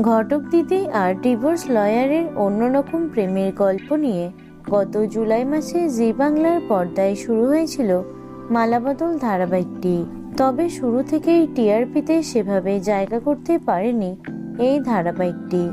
ঘটক দিদি আর ডিভোর্স লয়ারের অন্যরকম প্রেমের গল্প নিয়ে গত জুলাই মাসে জি বাংলার পর্দায় শুরু হয়েছিল মালাবদল ধারাবাহিকটি। তবে শুরু থেকেই টিআরপিতে সেভাবে জায়গা করতে পারেনি এই ধারাবাহিকটি।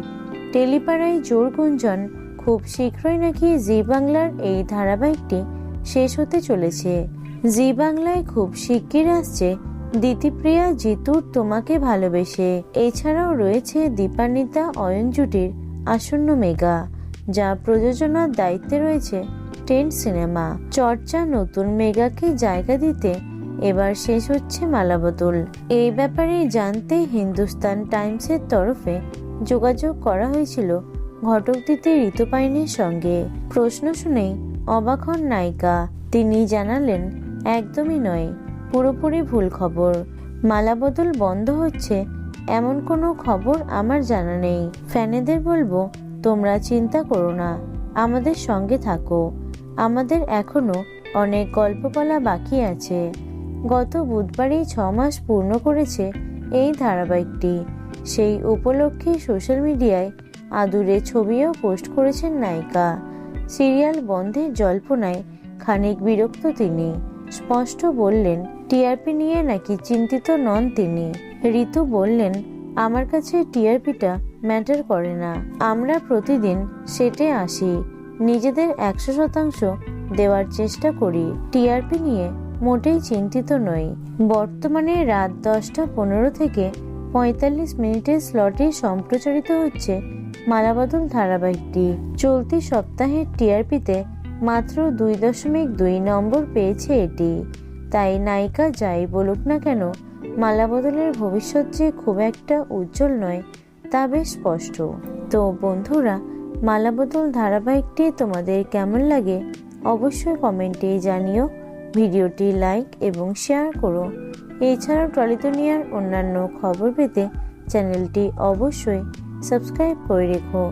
টেলিপাড়ায় জোর গুঞ্জন, খুব শীঘ্রই নাকি জি বাংলার এই ধারাবাহিকটি শেষ হতে চলেছে। জি বাংলায় খুব শিগগির আসছে দিতিপ্রিয়া জিতুর তোমাকে ভালোবেসে। এছাড়াও রয়েছে দীপান্বিতা অয়ন জুটির আসন্ন মেগা, যা প্রযোজনার দায়িত্বে রয়েছে টেন্ট সিনেমা। চর্চা নতুন মেগাকে জায়গা দিতে এবার শেষ হচ্ছে মালাবদল এই ব্যাপারে জানতে হিন্দুস্তান টাইমসের তরফে যোগাযোগ করা হয়েছিল ঘটক দিতে ঋতুপাইনের সঙ্গে। প্রশ্ন শুনেই অবাক হন নায়িকা। তিনি জানালেন, একদমই নয়। পুরোপুরি ভুল খবর। মালাবদল বন্ধ হচ্ছে, এমন কোনো খবর আমার জানা নেই। ফ্যানেদের বলব, তোমরা চিন্তা করো না, আমাদের সঙ্গে থাকো। আমাদের এখনও অনেক গল্প বলা বাকি আছে। গত বুধবারই ছ মাস পূর্ণ করেছে এই ধারাবাহিকটি। সেই উপলক্ষে সোশ্যাল মিডিয়ায় আদুরে ছবিও পোস্ট করেছেন নায়িকা। সিরিয়াল বন্ধের জল্পনায় খানিক বিরক্ত তিনি। স্পষ্ট বললেন, টিআরপি নিয়ে নাকি চিন্তিত নন তিনি। ঋতু বললেন, আমার কাছে টিআরপিটা ম্যাটার করে না। আমরা প্রতিদিন সেটে আসি। নিজেদের একশো শতাংশ দেওয়ার চেষ্টা করি। টিআরপি নিয়ে মোটেই চিন্তিত নই। বর্তমানে রাত দশটা পনেরো থেকে পঁয়তাল্লিশ মিনিটের স্লটে সম্প্রচারিত হচ্ছে মালাবদল ধারাবাহিকটি। চলতি সপ্তাহের টিআরপিতে মাত্র দুই দশমিক দুই নম্বর পেয়েছে এটি। তাই নায়িকা যাই বলুক না কেন, মালাবদলের ভবিষ্যৎ যে খুব একটা উজ্জ্বল নয়, তা বেশ স্পষ্ট। তো বন্ধুরা, মালাবদল ধারাবাহিকটি তোমাদের কেমন লাগে অবশ্যই কমেন্টে জানিও, ভিডিওটি লাইক এবং শেয়ার করো। এছাড়াও টলিতনিয়ার অন্যান্য খবর পেতে চ্যানেলটি অবশ্যই সাবস্ক্রাইব করে রেখো।